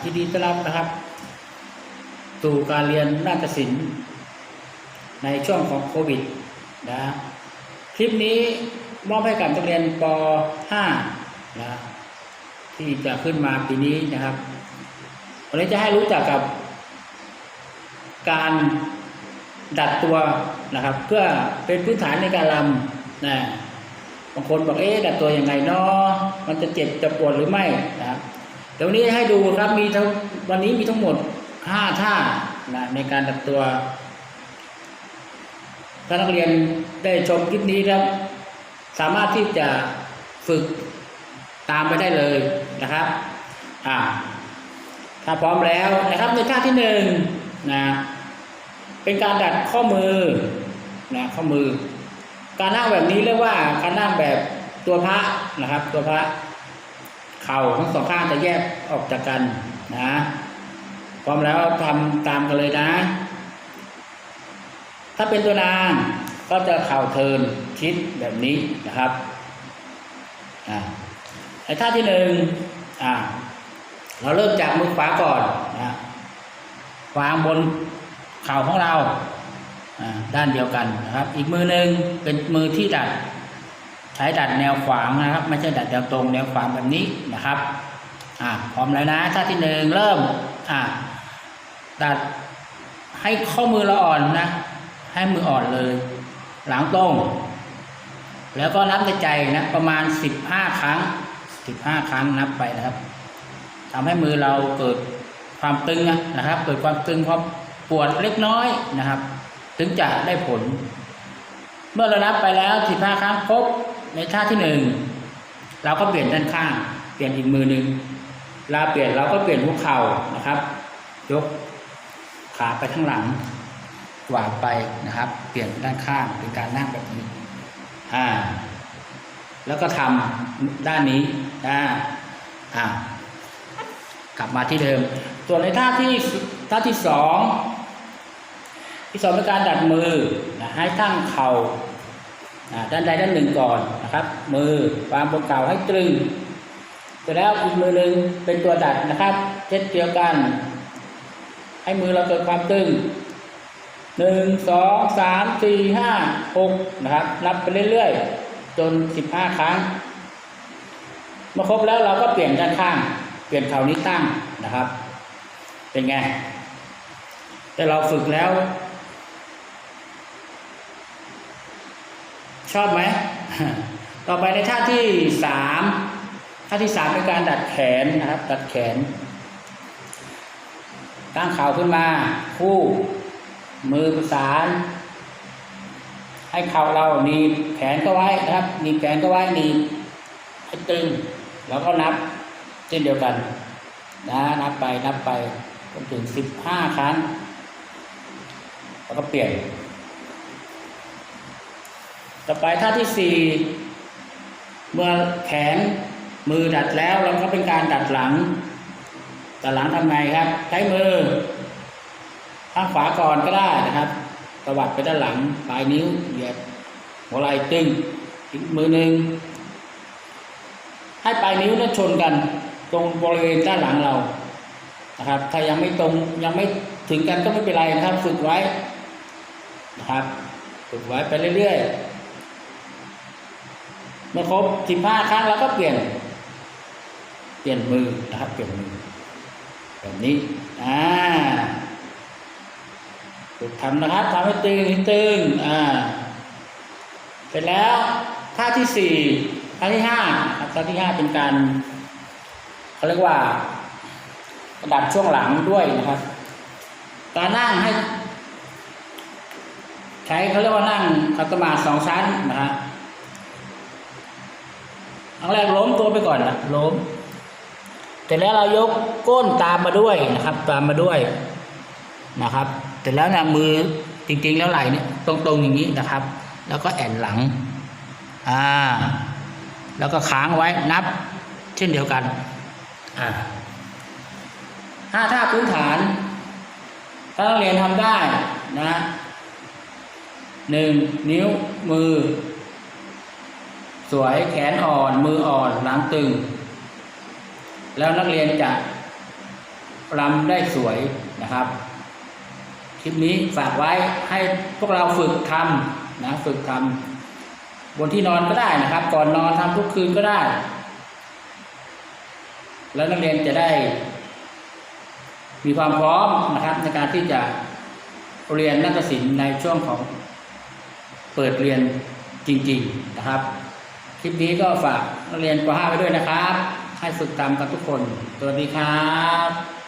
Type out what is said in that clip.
ที่ดีต้อนรับนะครับสู่การเรียนนาฏศิลป์ในช่วงของโควิดนะคลิปนี้มอบให้กับนักเรียนป .5 นะที่จะขึ้นมาปีนี้นะครับวันนี้จะให้รู้จักกับ การดัดตัวนะครับ เพื่อเป็นพื้นฐานในการรำนะบางคนบอกเอ๊ะดัดตัวยังไงเนาะมันจะเจ็บจะปวดหรือไม่นะ ครับเดี๋ยววันนี้ให้ดูครับมีทั้งวันนี้มีทั้งหมดห้าท่านะในการดัดตัว ถ้านักเรียนได้ชมคลิปนี้ครับ สามารถที่จะฝึกตามไปได้เลยนะครับอ่าถ้าพร้อมแล้วนะครับในท่าที่หนึ่งนะเป็นการดัดข้อมือนะข้อมือ การนั่งแบบนี้เรียกว่าการนั่งแบบตัวพระนะครับ ตัวพระ เข่าทั้งสองข้างจะแยกออกจากกันนะพร้อมแล้วทำตามกันเลยนะ ถ้าเป็นตัวนางก็จะเข่าเทินชิดแบบนี้นะครับอ่าในท่าที่หนึ่งอ่าเราเริ่มจากมือขวาก่อนนะวางบนเข่าของเราอ่าด้านเดียวกันนะครับ อีกมือหนึ่งเป็นมือที่ดัด ใช้ดัดแนวขวางนะครับ ไม่ใช่ดัดแนวตรงแนวขวางแบบนี้นะครับอ่าพร้อมแล้วนะท่าที่หนึ่งเริ่มอ่าดัดให้ข้อมือเราอ่อนนะ ให้มืออ่อนเลย หลังตรง แล้วก็นับในใจนะประมาณสิบห้าครั้งสิบห้าครั้งนับไปนะครับทำให้มือเราเกิดความตึงนะครับ เกิดความตึงความปวดเล็กน้อยนะครับ ถึงจะได้ผล เมื่อเรานับไปแล้วสิบห้าครั้งครบ ในท่าที่หนึ่งเราก็เปลี่ยนด้านข้าง เปลี่ยนอีกมือหนึ่งเราเปลี่ยนเราก็เปลี่ยนหัวเข่านะครับ ยกขาไปข้างหลังกวาดไปนะครับ เปลี่ยนด้านข้างเป็นการนั่งแบบนี้อ่าแล้วก็ทำด้านนี้อ่าอ่ากลับมาที่เดิม ส่วนในท่าที่ท่าที่สองที่สองเป็นการดัดมือนะให้ตั้งเข่า ด้านใดด้านหนึ่งก่อนนะครับ มือวางบนเข่าให้ตรึงเสร็จแล้วอีกมือหนึ่งเป็นตัวดัดนะครับเช่นเดียวกัน ให้มือเราเกิดความตึงหนึ่งสองสามสี่ห้าหกนะครับ นับไปเรื่อยๆ จนสิบห้าครั้งเมื่อครบแล้วเราก็เปลี่ยนด้านข้าง เปลี่ยนเข่านี้ตั้งนะครับ เป็นไง แต่เราฝึกแล้ว ชอบไหม ต่อไปในท่าที่สามท่าที่สามเป็นการดัดแขนนะครับ ดัดแขน ตั้งเข่าขึ้นมา คู่ มือประสาน ให้เข่าเราหนีบแขนก็ไว้นะครับหนีบแขนก็ไว้หนีบให้ตึง แล้วก็นับเช่นเดียวกันนะนับไปนับไปจนถึงสิบห้าครั้ง แล้วก็เปลี่ยน ต่อไปท่าที่สี่เมื่อแขนมือดัดแล้วเราก็เป็นการดัดหลังดัดหลังทำไงครับ ใช้มือข้างขวาก่อนก็ได้นะครับตวัดไปด้านหลังปลายนิ้วเหยียดหัวไหล่ตึงอีกมือหนึ่งให้ปลายนิ้วนั้นชนกัน ตรงบริเวณด้านหลังเรานะครับ ถ้ายังไม่ตรงยังไม่ถึงกันก็ไม่เป็นไรนะครับ ฝึกไว้นะครับ ฝึกไว้ไปเรื่อยๆ เมื่อครบสิบห้าครั้งเราก็เปลี่ยน เปลี่ยนมือนะครับ เปลี่ยนมือแบบนี้อ่าฝึกทำนะครับทำให้ตึงตึงอ่าเสร็จแล้วท่าที่สี่ท่าที่ห้าท่าที่ห้าเป็นการเขาเรียกว่าดัดช่วงหลังด้วยนะครับการนั่งให้ ใช้เขาเรียกว่านั่งคัตมาสองชั้นนะฮะ ครั้งแรกล้มตัวไปก่อนนะล้มเสร็จแล้วเรายกก้นตามมาด้วยนะครับ ตามมาด้วยนะครับเสร็จแล้วนะมือจริงๆแล้วไหล่เนี่ยตรงๆอย่างนี้นะครับ แล้วก็แอนหลังอ่าแล้วก็ค้างไว้นับ เช่นเดียวกันอ่าห้าท่าพื้นฐาน ถ้านักเรียนทำได้นะหนึ่งนิ้วมือ สวยแขนอ่อน มืออ่อนหลังตึง แล้วนักเรียนจะรำได้สวยนะครับ คลิปนี้ฝากไว้ให้พวกเราฝึกทำนะฝึกทำบนที่นอนก็ได้นะครับ ก่อนนอนทำทุกคืนก็ได้ แล้วนักเรียนจะได้ มีความพร้อมนะครับ ในการที่จะเรียนนักศิลป์ในช่วงของเปิดเรียนจริง ๆ นะครับ คลิปนี้ก็ฝากนักเรียนป .5 ไว้ด้วยนะครับ ให้ฝึกตามกันทุกคน สวัสดีครับ